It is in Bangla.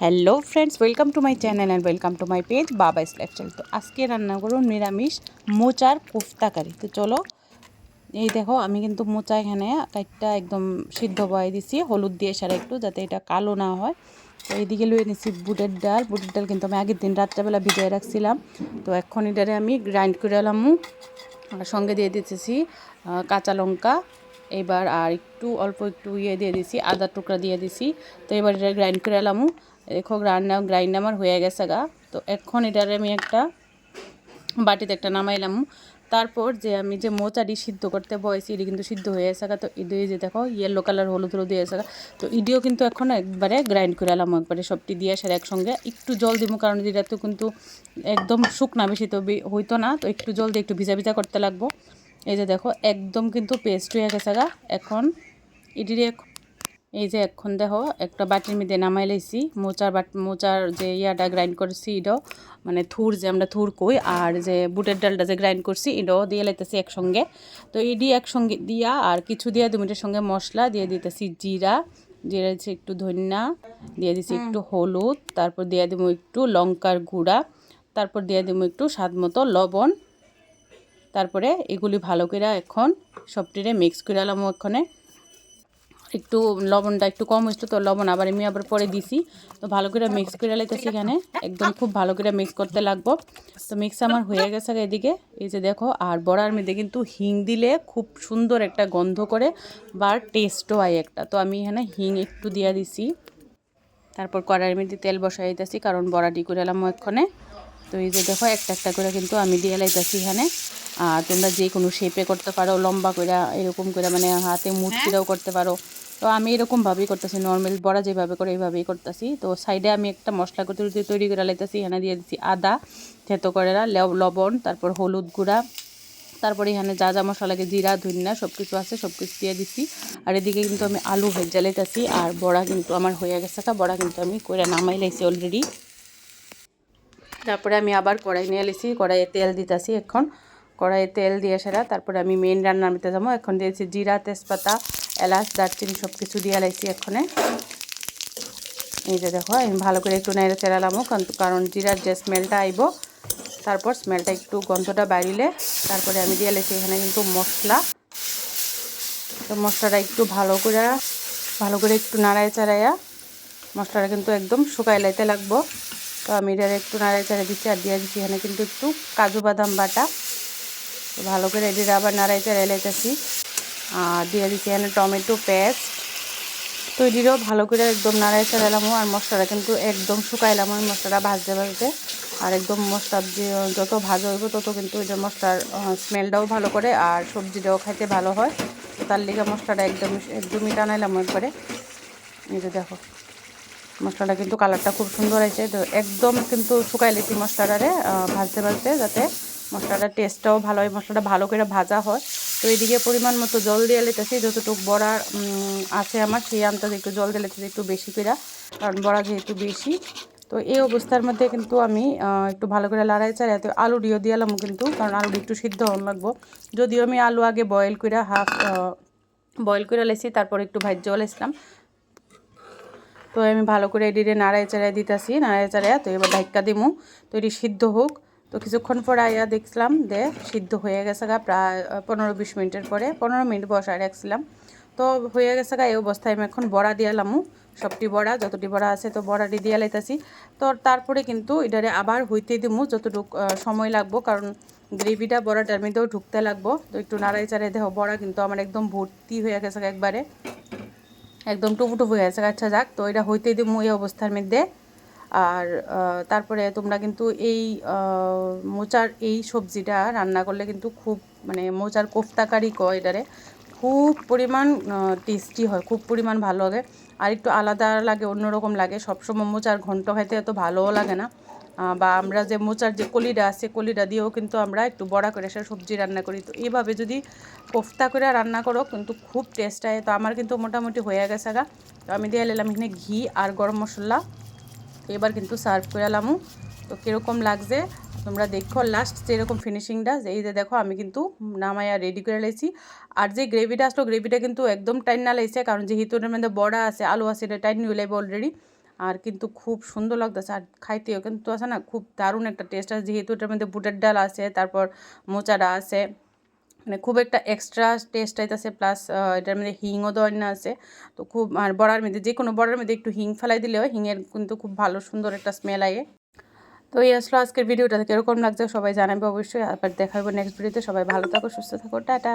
Hello friends welcome to my channel and welcome to my page Baba lifestyle তো আজকে রান্না করুন নিরামিষ মোচার কোফতা কারি। তো চলো, এই দেখো, আমি কিন্তু মোচা এখানে একটা একদম সিদ্ধ বয়ে দিছি, হলুদ দিয়ে সারা একটু যাতে এটা কালো না হয়। তো এইদিকে লুয়ে নিছি বুটের ডাল। বুটের ডাল কিন্তু আমি আগের দিন রাত্রেবেলা ভিজিয়ে রাখছিলাম। তো এখন এটারে আমি গ্রাইন্ড করে এলাম। সঙ্গে দিয়ে দিতেছি কাঁচা লঙ্কা। এবার আর একটু অল্প একটু ইয়ে দিয়ে দিছি আদার টুকরা দিয়ে দিছি। তো এবার এটা গ্রাইন্ড করে এলামু। দেখো গ্রাইন্ড গ্রাইন্ড আমার হয়ে গেছে গা। তো এখন এটারে আমি একটা বাটিতে একটা নামাইলাম। তারপর যে আমি যে মোচাটি সিদ্ধ করতে বয়েছি এটি কিন্তু সিদ্ধ হয়ে গেছে তো ইডি যে দেখো ইয়েলো কালার হলুদ হলুদ দিয়ে গেছে তো ইডিও কিন্তু এখন একবারে গ্রাইন্ড করে এলাম, একবারে সবটি দিয়ে সেটা একসঙ্গে। একটু জল দিব, কারণ এটা তো কিন্তু একদম শুকনা বেশি, তো হইতো না। তো একটু জল দিয়ে একটু ভিজা ভিজা করতে লাগবো। এই যে দেখো, একদম কিন্তু পেস্ট হয়ে গেছে গা। এখন ইডির এই যে এখন দেখো একটা বাটির মধ্যে নামাই লাইছি। মোচার বাট মোচার যে ইয়াটা গ্রাইন্ড করছি এটাও মানে থুর যে আমরা থুর কই আর যে বুটের ডালটা যে গ্রাইন্ড করছি এটাও দিয়ে লাইতেছি একসঙ্গে। তো এটি একসঙ্গে দিয়া আর কিছু দিয়া দু মিনিটের সঙ্গে মশলা দিয়ে দিতেছি জিরা দিয়ে দিচ্ছি একটু ধনিয়া দিয়ে দিচ্ছি একটু হলুদ তারপর দিয়ে দেবো একটু লঙ্কার গুঁড়া তারপর দিয়ে দেবো একটু স্বাদ মতো লবণ। তারপরে এগুলি ভালো করে এখন সবটিরে মিক্স করে আলাম ওখানে একটু লবণটা একটু কম হয়েছিল তো লবণ আবার আমি আবার পরে দিছি। তো ভালো করে মিক্স করে লাইতেছি এখানে। একদম খুব ভালো করে মিক্স করতে লাগবো। তো মিক্স আমার হয়ে গেছে এদিকে। এই যে দেখো, আর বড়ার মধ্যে কিন্তু হিং দিলে খুব সুন্দর একটা গন্ধ করে বা টেস্টও হয় একটা। তো আমি এখানে হিং একটু দিয়ে দিছি। তারপর কড়াইয়ের মধ্যে তেল বসাই দিতেছি, কারণ বড়াটি করে এলাম এক্ষণে। তো এই যে দেখো একটা একটা করে কিন্তু আমি দিয়ে লাইতেছি এখানে। আর তোমরা যে কোনো শেপে করতে পারো লম্বা করে এরকম করে মানে হাতে মুটকিরাও করতে পারো। তো আমি এরকমভাবেই করতেছি নর্মাল বড়া যেভাবে করে এইভাবেই করতেছি। তো সাইডে আমি একটা মশলা করতে তৈরি করে লাইতেছি এখানে দিয়ে দিচ্ছি আদা থেতো করে লবণ তারপর হলুদ গুঁড়া তারপরে এখানে যা যা মশলা লাগে জিরা ধনিয়া সব কিছু আছে সব কিছু দিয়ে দিছি। আর এদিকে কিন্তু আমি আলু ভেজা লাইতেছি আর বড়া কিন্তু আমার হয়ে গেছে তা বড়া কিন্তু আমি করে নামাই লাইছি অলরেডি তারপরে আমি আবার কড়াই নিয়ে এলেছি কড়াইয়ে তেল দিতেছি এখন। কড়াইয়ে তেল দিয়ে সেরা, তারপরে আমি মেন রান্নার মধ্যে যাব। এখন দিয়েছি জিরা, তেজপাতা, এলাচ, দারচিনি সব কিছু দিয়ে লাইছি এখানে এই যে দেখো ভালো করে একটু নেড়ে চেরালামো কারণ জিরার যে স্মেলটা আইব, তারপর স্মেলটা একটু গন্ধটা বাড়িলে, তারপরে আমি দিয়ে লাইছি এখানে কিন্তু মশলা। তো মশলাটা একটু ভালো করে ভালো করে একটু নাড়ায় চাড়াইয়া মশলাটা কিন্তু একদম শুকাই লাইতে লাগবো। তো আমি এটা একটু নাড়াই চাড়াই দিচ্ছি আর দিয়ে দিচ্ছি এখানে কিন্তু একটু কাজু বাদাম বাটা। তো ভালো করে এটি আবার নাড়াই চাড়াই লাইতেছি আর দিয়ে দিচ্ছি এখানে টমেটো পেস্ট। তো এটিরও ভালো করে একদম নাড়াই চাড়াইলাম আর মশলাটা কিন্তু একদম শুকাইলাম ওই মশলাটা ভাজতে ভাজতে। আর একদম মশলা যত ভাজা হইব তত কিন্তু এটা মশলার স্মেলটাও ভালো করে আর সবজিটাও খাইতে ভালো হয়। তার লিগে মশলাটা একদম, একদমই টানাইলাম একবারে। এই যে দেখো। মশলাটা কিন্তু কালারটা খুব সুন্দর হয়েছে। তো একদম কিন্তু শুকাই লেছি মশলাটারে ভাজতে ভাজতে যাতে মশলাটার টেস্টটাও ভালো হয়, মশলাটা ভালো করে ভাজা হয়। তো এদিকে পরিমাণ মতো জল দিয়ে লেতেছি, যতটুকু বড়া আছে আমার সেই আন্তাজ একটু জল দিয়ে লেতেছি একটু বেশি করে, কারণ বড়া যেহেতু বেশি। তো এই অবস্থার মধ্যে কিন্তু আমি একটু ভালো করে লড়াই চাই এত আলু দিয়েও দিয়ালাম কিন্তু, কারণ আলু একটু সিদ্ধ হন লাগবো। যদিও আমি আলু আগে বয়েল করে হাফ বয়েল করে লেছি, তারপর একটু ভাজ্যও লেছিলাম তো আমি ভালো করে এডিরে নাড়াই চাড়াই দিতেছি নাড়াই চাড়াইয়া তো এবার ধাক্কা দিমু। তো এটি সিদ্ধ হোক। তো কিছুক্ষণ পর আইয়া দেখছিলাম যে সিদ্ধ হয়ে গেছে গা, প্রায় পনেরো বিশ মিনিটের পরে, পনেরো মিনিট বসায় রাখছিলাম। তো হয়ে গেছে গা, এই অবস্থায় আমি এখন বড়া দিয়ালামু সবটি বড়া, যতটি বড়া আছে তো বড়াটি দিয়ে লাইতেছি। তো তারপরে কিন্তু এটারে আবার হইতে দিমু যতটুকু সময় লাগবো, কারণ গ্রেভিটা বড়াটার মধ্যেও ঢুকতে লাগবো। তো একটু নাড়াই চাড়াই দেখো, বড়া কিন্তু আমার একদম ভর্তি হয়ে গেছে একবারে। একদম টুপুটুপু হয়ে গেছে আচ্ছা যাক, তো এটা হইতে দিমু এই অবস্থার মধ্যে। আর তারপরে তোমরা কিন্তু এই মোচার এই সবজিটা রান্না করলে কিন্তু খুব মানে মোচার কোফতাকারি কয় এটারে, খুব পরিমাণ টেস্টি হয়, খুব পরিমাণ ভালো লাগে। আর একটু আলাদা লাগে, অন্যরকম লাগে। সবসময় মোচার ঘন্ট খাইতে এত ভালোও লাগে না। বা আমরা যে মোচার যে কলিটা আছে কলিটা দিয়েও কিন্তু আমরা একটু বড়া করে সে সবজি রান্না করি। তো এইভাবে যদি কোফতা করে রান্না করো, কিন্তু খুব টেস্ট হয় তো আমার কিন্তু মোটামুটি হয়ে গেছে গা। তো আমি দিয়ে এলাম এখানে ঘি আর গরম মশলা। এবার কিন্তু সার্ভ করে এলামও তো কীরকম লাগছে? তোমরা দেখো লাস্ট যেরকম ফিনিশিংটা এই যে দেখো, আমি কিন্তু নামাইয়া রেডি করে লাইছি আর যে গ্রেভিটা আসলো গ্রেভিটা কিন্তু একদম টাইন না লাইছে কারণ যেহেতু এটার মধ্যে বড়া আছে, আলু আছে, এটা টাইন নিয়ে লাইবে অলরেডি আর কিন্তু খুব সুন্দর লাগতেছে। আর খাইতেও কিন্তু আছে না, খুব দারুণ একটা টেস্ট আছে। যেহেতু এটার মধ্যে বুটের ডাল আছে, তারপর মোচারা আছে। মানে খুব একটা এক্সট্রা টেস্ট আইতেছে প্লাস এটার মধ্যে হিংও দেওয়া আছে। তো খুব, আর বড়ার মধ্যে, যে কোনো বড়ার মধ্যে একটু হিং ফেলাই দিলেও হিংয়ের কিন্তু খুব ভালো, সুন্দর একটা স্মেল আয়ে। তো এই আসলো আজকের ভিডিওটা কীরকম লাগছে সবাই জানাবে অবশ্যই। আবার দেখা হবে নেক্সট ভিডিওতে সবাই ভালো থাকো, সুস্থ থাকো। টাটা।